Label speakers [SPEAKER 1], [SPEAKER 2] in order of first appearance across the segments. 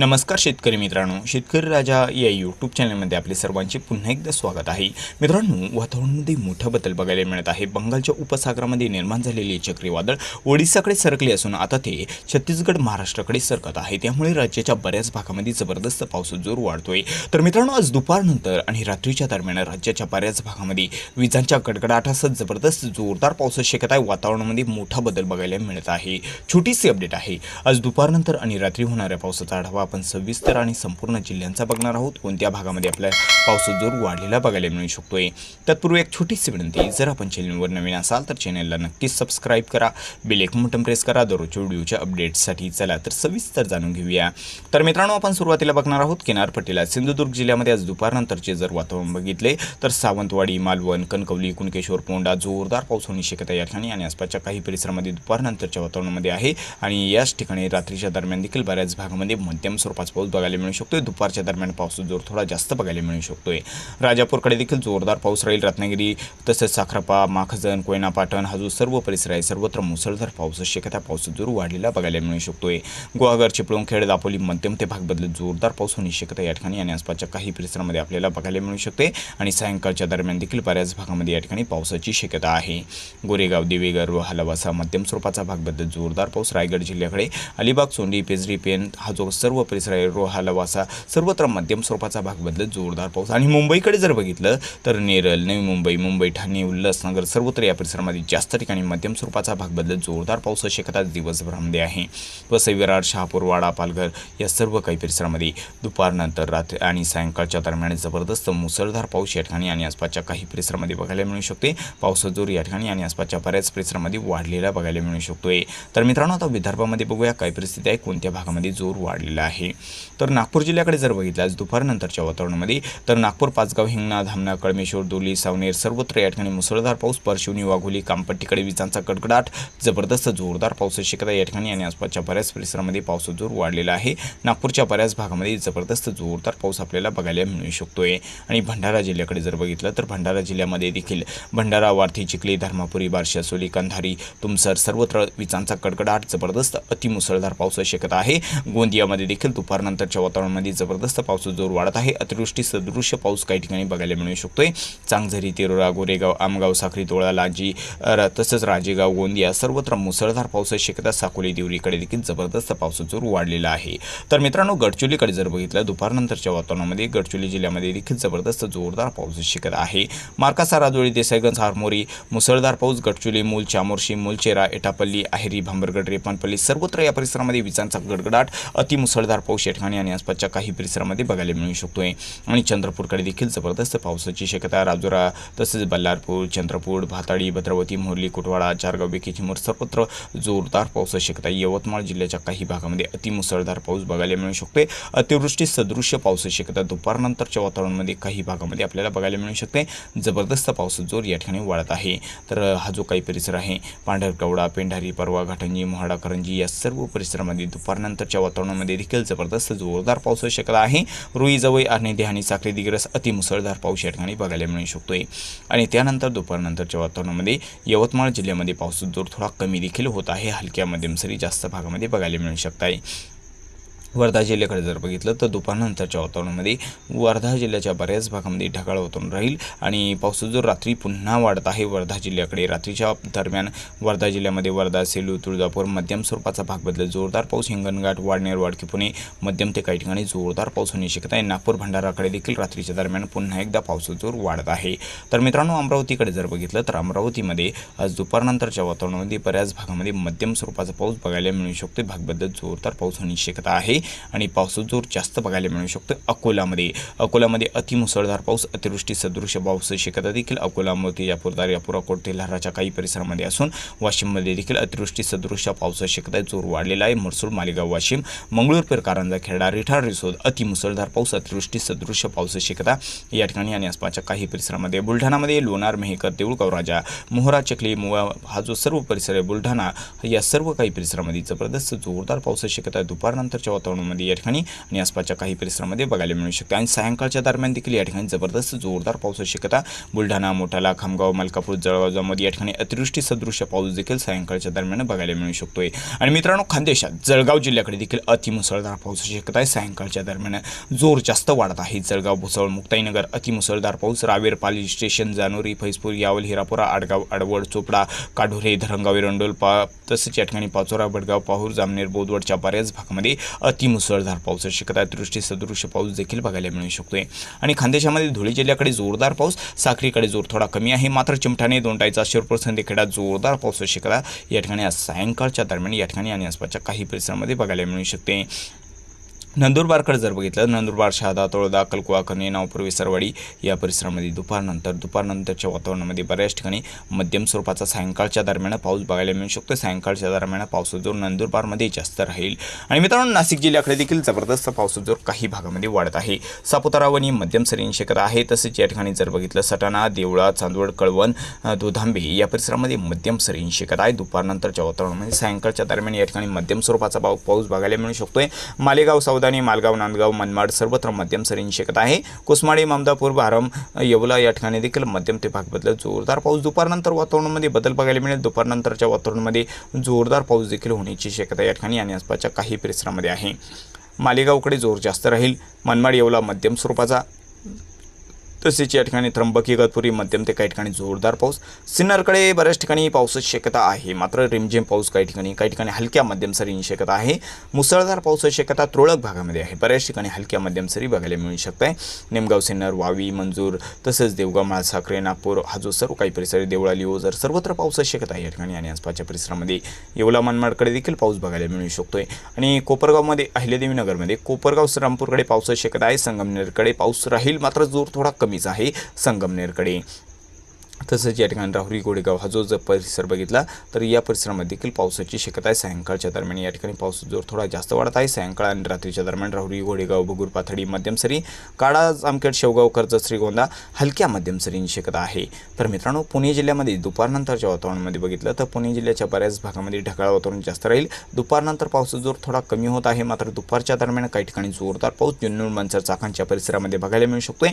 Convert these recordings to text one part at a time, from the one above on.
[SPEAKER 1] नमस्कार शेतकरी मित्रांनो शेतकरी राजा या यूट्यूब चॅनलमध्ये आपले सर्वांचे पुन्हा एकदा स्वागत आहे. मित्रांनो वातावरणामध्ये मोठा बदल बघायला मिळत आहे. बंगालच्या उपसागरामध्ये निर्माण झालेले चक्रीवादळ ओडिसाकडे सरकले असून आता ते छत्तीसगड महाराष्ट्राकडे सरकत आहे. त्यामुळे राज्याच्या बऱ्याच भागामध्ये जबरदस्त पाऊस जोर वाढतोय. तर मित्रांनो आज दुपारनंतर आणि रात्रीच्या दरम्यान राज्याच्या बऱ्याच भागामध्ये विजांच्या गडगडाटासह जबरदस्त जोरदार पाऊस शकत आहे. वातावरणामध्ये मोठा बदल बघायला मिळत आहे. छोटीशी अपडेट आहे. आज दुपारनंतर आणि रात्री होणाऱ्या पावसाचा आढावा आपण सविस्तर आणि संपूर्ण जिल्ह्यांचा बघणार आहोत. कोणत्या भागामध्ये आपल्या पाऊस जोर वाढलेला बघायला मिळू शकतोय? तत्पूर्वी एक छोटीशी विनंती जर आपण चॅनलवर नवीन असाल तर चॅनलला नक्कीच सबस्क्राईब करा. बेल एक बटन प्रेस करा. दररोजच्या व्हिडिओच्या अपडेट्ससाठी चला तर सविस्तर जाणून घेऊया. तर मित्रांनो आपण सुरुवातीला बघणार आहोत किनारपट्टीला सिंधुदुर्ग जिल्ह्यामध्ये आज दुपारनंतरचे जर वातावरण बघितले तर सावंतवाडी मालवण कणकवली कुणकेश्वर पोंडा जोरदार पाऊस होण्याची शक्यता या ठिकाणी आणि आसपासच्या काही परिसरामध्ये दुपारनंतरच्या वातावरणामध्ये आहे. आणि याच ठिकाणी रात्रीच्या दरम्यान देखील बऱ्याच भागामध्ये मध्यम स्वरूपाचा पाऊस बघायला मिळू शकतोय. दुपारच्या दरम्यान पावसाचा जोर थोडा जास्त बघायला मिळू शकतोय. राजापूरकडे देखील जोरदार पाऊस राहील. रत्नागिरी तसेच साखरपा माखजन कोयना पाटण हा जो सर्व परिसर आहे. सर्वत्र मुसळधार पाऊस शक्यता पाऊस जोर वाढलेला बघायला मिळू शकतोय. गुहागर चिपळूण दापोली मध्यम ते भाग बदलत जोरदार पाऊस होण्याची शक्यता या ठिकाणी आणि आसपासच्या काही परिसरामध्ये आपल्याला बघायला मिळू शकते आणि सायंकाळच्या दरम्यान देखील बऱ्याच भागामध्ये या ठिकाणी पावसाची शक्यता आहे. गोरेगाव देवेगर व हलवासा मध्यम स्वरूपाचा भाग बदलत जोरदार पाऊस. रायगड जिल्ह्याकडे अलिबाग सोंडी पेजरी पेन हा जो सर्व व आहे रोहा लवासा सर्वत्र मध्यम स्वरूपाचा भाग बदलत जोरदार पाऊस आणि मुंबईकडे जर बघितलं तर नेरळ नवी मुंबई मुंबई ठाणे उल्हासनगर सर्वत्र या परिसरामध्ये जास्त ठिकाणी मध्यम स्वरूपाचा भाग बदलत जोरदार पाऊस शक्यता दिवसभरामध्ये आहे. वसई विरार शहापूर वाडा पालघर या सर्व काही परिसरामध्ये दुपारनंतर रात्री आणि सायंकाळच्या दरम्यान जबरदस्त मुसळधार पाऊस या ठिकाणी आणि आसपासच्या काही परिसरामध्ये बघायला मिळू शकते. पावसाचा जोर या ठिकाणी आणि आसपासच्या बऱ्याच परिसरामध्ये वाढलेला बघायला मिळू शकतोय. तर मित्रांनो आता विदर्भामध्ये बघूया काय परिस्थिती आहे कोणत्या भागामध्ये जोर वाढलेला आहे? तर नागपूर जिल्ह्याकडे जर बघितलं आज दुपारनंतरच्या वातावरणामध्ये तर नागपूर पाचगाव हिंगणा धामणा कळमेश्वर दोली सावनेर सर्वत्र या ठिकाणी मुसळधार पाऊस परशिवनी वाघोली कामपट्टीकडे विजांचा कडकडाट जबरदस्त जोरदार पाऊस शक्यता या ठिकाणी आणि आसपासच्या बऱ्याच परिसरामध्ये पावसाचा जोर वाढलेला आहे. नागपूरच्या बऱ्याच भागामध्ये जबरदस्त जोरदार पाऊस आपल्याला बघायला मिळू शकतोय. आणि भंडारा जिल्ह्याकडे जर बघितलं तर भंडारा जिल्ह्यामध्ये देखील भंडारा वार्थी चिखली धर्मापुरी बार्शी असोली कंधारी तुमसर सर्वत्र विजांचा कडकडाट जबरदस्त अतिमुसळधार पाऊस शक्यता आहे. गोंदियामध्ये देखील देखील दुपारनंतरच्या वातावरणामध्ये जबरदस्त पावसाचा जोर वाढत आहे. अतिवृष्टी सदृश्य पाऊस काही ठिकाणी बघायला मिळू शकतोय. चांगझरी तेरोरा गोरेगाव आमगाव साखरी तोळा लांजी तसंच राजेगाव गोंदिया सर्वत्र मुसळधार पावसाची शक्यता साकोली देवरीकडे देखील जबरदस्त पावसाचा जोर वाढलेला आहे. तर मित्रांनो गडचोलीकडे जर बघितलं दुपारनंतरच्या वातावरणामध्ये गडचोली जिल्ह्यामध्ये देखील जबरदस्त जोरदार पावसाची शक्यता आहे. मार्कासा राजोळी देसाईगंज हारमोरी मुसळधार पाऊस गडचोली मूल चामोर्शी मूलचेरा एटापल्ली अहेरी भांबरगड रेपानपल्ली सर्वत्र या परिसरामध्ये विजांचा गडगडाट अतिमुसळधार पाऊस या ठिकाणी आणि आसपासच्या काही परिसरामध्ये बघायला मिळू शकतोय. आणि चंद्रपूरकडे देखील जबरदस्त पावसाची शक्यता राजुरा तसेच बल्लारपूर चंद्रपूर भाताळी भद्रावती मोरली कुटवाडा चारगाव बेकी चिमूर सर्वत्र जोरदार पावसाची शक्यता यवतमाळ जिल्ह्याच्या काही भागामध्ये अतिमुसळधार पाऊस बघायला मिळू शकतोय. अतिवृष्टी सदृश्य पावसाची शक्यता दुपारनंतरच्या वातावरणामध्ये काही भागामध्ये आपल्याला बघायला मिळू शकते. जबरदस्त पावसाचा जोर या ठिकाणी वाढत आहे. तर हा जो काही परिसर आहे पांढरकवडा पेंढारी परवा घाटंजी मोहाडा करंजी या सर्व परिसरामध्ये दुपारनंतरच्या वातावरणामध्ये देखील जबरदस्त जोरदार पावसाची शक्यता आहे. रुई जवळ आणि देहानी साखरी दिग्रस अतिमुसळधार पाऊस या ठिकाणी बघायला मिळू शकतोय. आणि त्यानंतर दुपारनंतरच्या वातावरणामध्ये यवतमाळ जिल्ह्यामध्ये पावसाचा जोर थोडा कमी देखील होत आहे. हलक्या मध्यम सरी जास्त भागामध्ये बघायला मिळू शकत आहे वर्धा जिल्ह्याकडे जर बघितलं तर दुपारनंतरच्या वातावरणामध्ये वर्धा जिल्ह्याच्या बऱ्याच भागामध्ये ढगाळ वातावरण राहील आणि पाऊस जोर रात्री पुन्हा वाढत आहे वर्धा जिल्ह्याकडे रात्रीच्या दरम्यान वर्धा जिल्ह्यामध्ये वर्धा सेलू तुळजापूर मध्यम स्वरूपाचा भाग बदलत जोरदार पाऊस हिंगणघाट वाडनेर वाडकी पुणे मध्यम ते काही ठिकाणी जोरदार पाऊस होण्याची शक्यता आहे. नागपूर भंडाराकडे देखील रात्रीच्या दरम्यान पुन्हा एकदा पावसाचा जोर वाढत आहे. तर मित्रांनो अमरावतीकडे जर बघितलं तर अमरावतीमध्ये आज दुपारनंतरच्या वातावरणामध्ये बऱ्याच भागामध्ये मध्यम स्वरूपाचा पाऊस बघायला मिळू शकतो भाग बदलत जोरदार पाऊस होण्याची शक्यता आहे. आणि पावसाचा जोर जास्त बघायला मिळू शकतो अकोलामध्ये. अकोलामध्ये अतिमुसळधार पाऊस अतिवृष्टी सदृश पाऊस शक्यता देखील अकोलामध्ये यापुरदार दारियापूर अकोट तेल्हाराच्या काही परिसरामध्ये असून वाशिममध्ये देखील अतिवृष्टी सदृश पावसाची शक्यता जोर वाढलेला आहे. म्हसूर मालेगाव वाशिम मंगळूरपेर कारंजा खेडा रिठार रिसोद अतिमुसळधार पाऊस अतिवृष्टी सदृश्य पावसाची शक्यता या ठिकाणी आणि आसपासच्या काही परिसरामध्ये. बुलढाणामध्ये लोणार मेहकर देऊळगाव राजा मोहरा चकली मुळा हा जो सर्व परिसर आहे बुलढाणा या सर्व काही परिसरामध्ये जबरदस्त जोरदार पावसाची शक्यता दुपारनंतरच्या वातावरण वातावरणामध्ये या ठिकाणी आणि आसपासच्या काही परिसरामध्ये बघायला मिळू शकते. आणि सायंकाळच्या दरम्यान देखील या ठिकाणी जबरदस्त जोरदार पावसाची शक्यता बुलढाणा मोठाला खामगाव मलकापूर जळगावमध्ये या ठिकाणी अतिवृष्टी सदृश्य पाऊस देखील सायंकाळच्या दरम्यान बघायला मिळू शकतोय. आणि मित्रांनो खानदेशात जळगाव जिल्ह्याकडे देखील अतिमुसळधार पावसाची शक्यता आहे. सायंकाळच्या दरम्यान जोर जास्त वाढत आहे. जळगाव भुसावळ मुक्ताईनगर अतिमुसळधार पाऊस रावेर पाली स्टेशन जानोरी फैजपूर यावल हिरापुरा आडगाव आडवड चोपडा काढोरे धरणगाव एरंडोल पा तसेच या ठिकाणी पाचोरा भडगाव पाहूर जामनेर बोदवडच्या बऱ्याच भागामध्ये अतिमुसळधार पाऊस शक्यता दृष्टी सदृश्य पाऊस देखील बघायला मिळू शकतोय. आणि खानदेशामध्ये धुळे जिल्ह्याकडे जोरदार पाऊस साखरीकडे जोर थोडा कमी आहे. मात्र चिमठाणे दोंडाईचा शिरपूर संदेखेडा जोरदार पाऊस शक्यता या ठिकाणी आज सायंकाळच्या दरम्यान या ठिकाणी आणि आसपासच्या काही परिसरामध्ये बघायला मिळू शकते. नंदुरबारकडे जर बघितलं नंदुरबार शहादा तळोदा कलकुवा कणे नावपूर विसरवाडी या परिसरामध्ये दुपारनंतर दुपारनंतरच्या वातावरणामध्ये बऱ्याच ठिकाणी मध्यम स्वरूपाचा सायंकाळच्या दरम्यान पाऊस बघायला मिळू शकतो. सायंकाळच्या दरम्यान पावसाचा जोर नंदुरबारमध्ये जास्त राहील. आणि मित्रांनो नाशिक जिल्ह्याकडे देखील जबरदस्त पावसाचा जोर काही भागामध्ये वाढत आहे. सापुतारा वणी मध्यम सरींची शक्यता आहे. तसेच या ठिकाणी जर बघितलं सटाणा देवळा चांदवड कळवण अ, दुधांबे या परिसरामध्ये मध्यम सरींची शक्यता आहे. दुपारनंतरच्या वातावरणामध्ये सायंकाळच्या दरम्यान या ठिकाणी मध्यम स्वरूपाचा पाऊस बघायला मिळू शकतोय. मालेगाव सौदानी मालगाव नांदगाव मनमाड सर्वत्र मध्यम सरींनी शक्यता आहे. कुसमाडी ममदापूर भारम येवला या ठिकाणी देखील मध्यम ते भाग बदलत जोरदार पाऊस. दुपारनंतर वातावरणामध्ये बदल बघायला मिळेल. दुपारनंतरच्या वातावरणामध्ये जोरदार पाऊस देखील होण्याची शक्यता या ठिकाणी आणि आसपासच्या काही परिसरामध्ये आहे. मालेगावकडे जोर जास्त राहील. मनमाड येवला मध्यम स्वरूपाचा तसेच या ठिकाणी त्र्यंबकी गतपुरी मध्यम ते काही ठिकाणी जोरदार पाऊस. सिन्नरकडे बऱ्याच ठिकाणी पावसाची शक्यता आहे. मात्र रिमझिम पाऊस काही ठिकाणी काही ठिकाणी हलक्या मध्यम सरींची शक्यता आहे. मुसळधार पावसाची शक्यता तुरळक भागामध्ये आहे. बऱ्याच ठिकाणी हलक्या मध्यम सरी बघायला मिळू शकत. आहे निमगाव सिन्नर वावी मंजूर तसेच देवगाव माळसाखरे नागपूर हा जो सर्व काही परिसर देवळाली ओझर सर्वत्र पावसाची शक्यता आहे या ठिकाणी आणि आसपासच्या परिसरामध्ये येवला मनमाडकडे देखील पाऊस बघायला मिळू शकतोय. आणि कोपरगावमध्ये अहिल्यादेवी नगरमध्ये कोपरगाव श्रीरामपूरकडे पावसाची शक्यता आहे. संगमनेरकडे पाऊस राहील मात्र जोर थोडा कमीच आहे संगमनेरकडे. तसंच या ठिकाणी राहुरी गोडेगाव हा जो जर परिसर बघितला तर या परिसरामध्ये देखील पावसाची शक्यता आहे. सायंकाळच्या दरम्यान या ठिकाणी पाऊस जोर थोडा जास्त वाढत आहे. सायंकाळ आणि रात्रीच्या दरम्यान राहुरी गोडेगाव बगूर पाथडी मध्यम सरी काळा जामखेड शेवगाव कर्जत श्रीगोंदा हलक्या मध्यम सरींची शक्यता आहे. तर मित्रांनो पुणे जिल्ह्यामध्ये दुपारनंतरच्या वातावरणामध्ये बघितलं तर पुणे जिल्ह्याच्या बऱ्याच भागामध्ये ढगाळ वातावरण जास्त राहील. दुपारनंतर पावसाचा जोर थोडा कमी होत आहे. मात्र दुपारच्या दरम्यान काही ठिकाणी जोरदार पाऊस जुन्नूर मंचर चाकांच्या परिसरामध्ये बघायला मिळू शकतोय.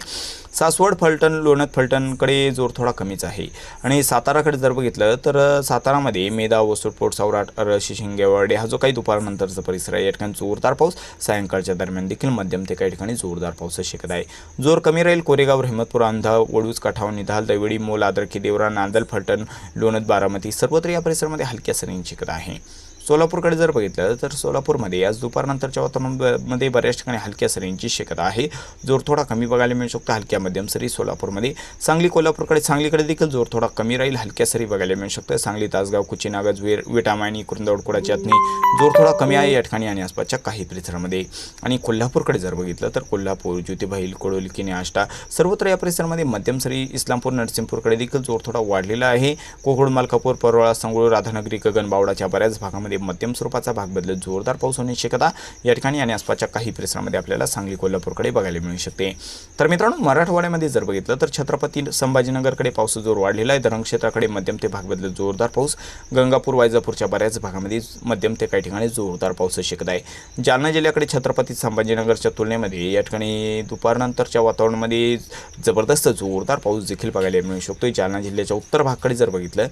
[SPEAKER 1] सासवड फलटण लोणत फलटणकडे जोर थोडा कमी कमीच आहे. आणि साताराकडे जर बघितलं तर सातारामध्ये मेदा वसुट सौराट सावराट रशी शिंगेवाडे हा जो काही दुपारनंतरचा परिसर आहे या ठिकाणी जोरदार पाऊस सायंकाळच्या दरम्यान देखील मध्यम ते काही ठिकाणी जोरदार पावसाची शक्यता आहे. जोर कमी राहील कोरेगाव रहमतपूर अंधा वडूज काठाव निधाल दैवडी मोल आदरकी देवरा नांदल फलटण लोणद बारामती सर्वत्र या परिसरामध्ये हलक्या सरींची शक्यता आहे. सोलापूरकडे जर बघितलं तर सोलापूरमध्ये आज दुपारनंतरच्या वातावरणामध्ये बऱ्याच ठिकाणी हलक्या सरींची शक्यता आहे. जोर थोडा कमी बघायला मिळू शकतो. हलक्या मध्यम सरी सोलापूरमध्ये. सांगली कोल्हापूरकडे सांगलीकडे देखील जोर थोडा कमी राहील. हलक्या सरी बघायला मिळू शकतं. सांगली तासगाव कुचीनागज वेर विटामायनी कुरुंदवड आतनी जोर थोडा कमी आहे या ठिकाणी आणि आसपासच्या काही परिसरामध्ये. आणि कोल्हापूरकडे जर बघितलं तर कोल्हापूर ज्योतिबाईल कोडोली किने आष्टा सर्वत्र या परिसरामध्ये मध्यम सरी इस्लामपूर नरसिंहपूरकडे देखील जोर थोडा वाढलेला आहे. कोकण मालकापूर परवाळा संगळूर राधानगरी गगनबावडाच्या बऱ्याच भागामध्ये मध्यम स्वरूपाचा भाग बदलत जोरदार पाऊस होण्याची शक्यता या ठिकाणी आणि आसपासच्या काही परिसरामध्ये आपल्याला सांगली कोल्हापूरकडे बघायला मिळू शकते. तर मित्रांनो मराठवाड्यामध्ये जर बघितलं तर छत्रपती संभाजीनगरकडे पाऊस जोर वाढलेला आहे. धरण क्षेत्राकडे मध्यम ते भाग बदलत जोरदार पाऊस. गंगापूर वायजापूरच्या बऱ्याच भागामध्ये मध्यम ते काही ठिकाणी जोरदार पावसाची शक्यता आहे. जालना जिल्ह्याकडे छत्रपती संभाजीनगरच्या तुलनेमध्ये या ठिकाणी दुपारनंतरच्या वातावरणामध्ये जबरदस्त जोरदार पाऊस देखील बघायला मिळू शकतो जालना जिल्ह्याच्या उत्तर भागाकडे जर बघितलं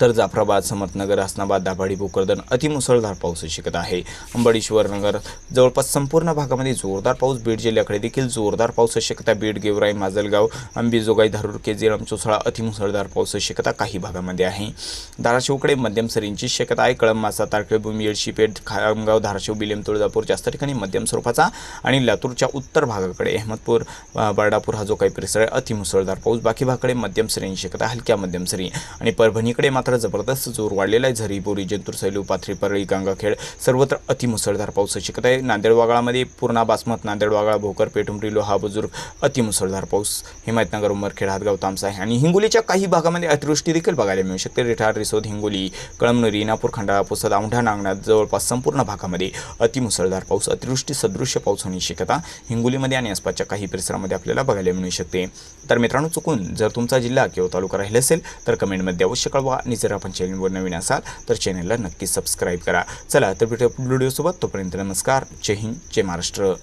[SPEAKER 1] तर जाफराबाद समर्थनगर हसनाबाद दाभाडी भोकरदन अतिमुसळधार पाऊस शक्यता आहे. अंबडेश्वर नगर जवळपास संपूर्ण भागामध्ये जोरदार पाऊस बीड जिल्ह्याकडे देखील जोरदार पाऊस शक्यता बीड गेवराई माजलगाव अंबेजोगाई धारूर केजीराम चोसळा अतिमुसळधार पाऊस शक्यता काही भागामध्ये आहे. धाराशिवकडे मध्यम सरींची शक्यता आहे. कळंब मासा तारखेभूमी येडशीपेठ खामगाव धाराशिव बिलेम तुळजापूर जास्त ठिकाणी मध्यम स्वरूपाचा आणि लातूरच्या उत्तर भागाकडे अहमदपूर अ, बर्डापूर हा जो काही परिसर आहे अतिमुसळधार पाऊस. बाकी भागाकडे मध्यम सरींची शक्यता हलक्या मध्यम सरी आणि परभणीकडे मात्र जबरदस्त जोर वाढलेला आहे. झरी बोरी जिंतूर सैलू पाथरी परळी गंगाखेड सर्वत्र अतिमुसळधार पाऊस शिकत आहे. नांदेड वागळामध्ये पूर्णा बासमत नांदेड वागळा भोकर पेठुमरी लोहा बुजुर्ग अतिमुसळधार पाऊस. हिमायतनगर उमरखेड हातगाव तामसा आहे. आणि हिंगोलीच्या काही भागामध्ये अतिवृष्टी देखील बघायला मिळू शकते. रिठार रिसोद हिंगोली कळमनुरी नापूर खंडाळा पुसद औंढा नांगणात जवळपास संपूर्ण भागामध्ये अतिमुसळधार पाऊस अतिवृष्टी सदृश्य पाऊस होण्याची शक्यता हिंगोलीमध्ये आणि आसपासच्या काही परिसरामध्ये आपल्याला बघायला मिळू शकते. तर मित्रांनो चुकून जर तुमचा जिल्हा किंवा तालुका राहिला असेल तर कमेंटमध्ये अवश्य कळवा. आणि जर आपण चॅनलवर नवीन असाल तर चॅनलला नक्की सबस्क्राईब करा. चला तर भेटूया व्हिडिओसोबत. तोपर्यंत नमस्कार. जय हिंद जय महाराष्ट्र.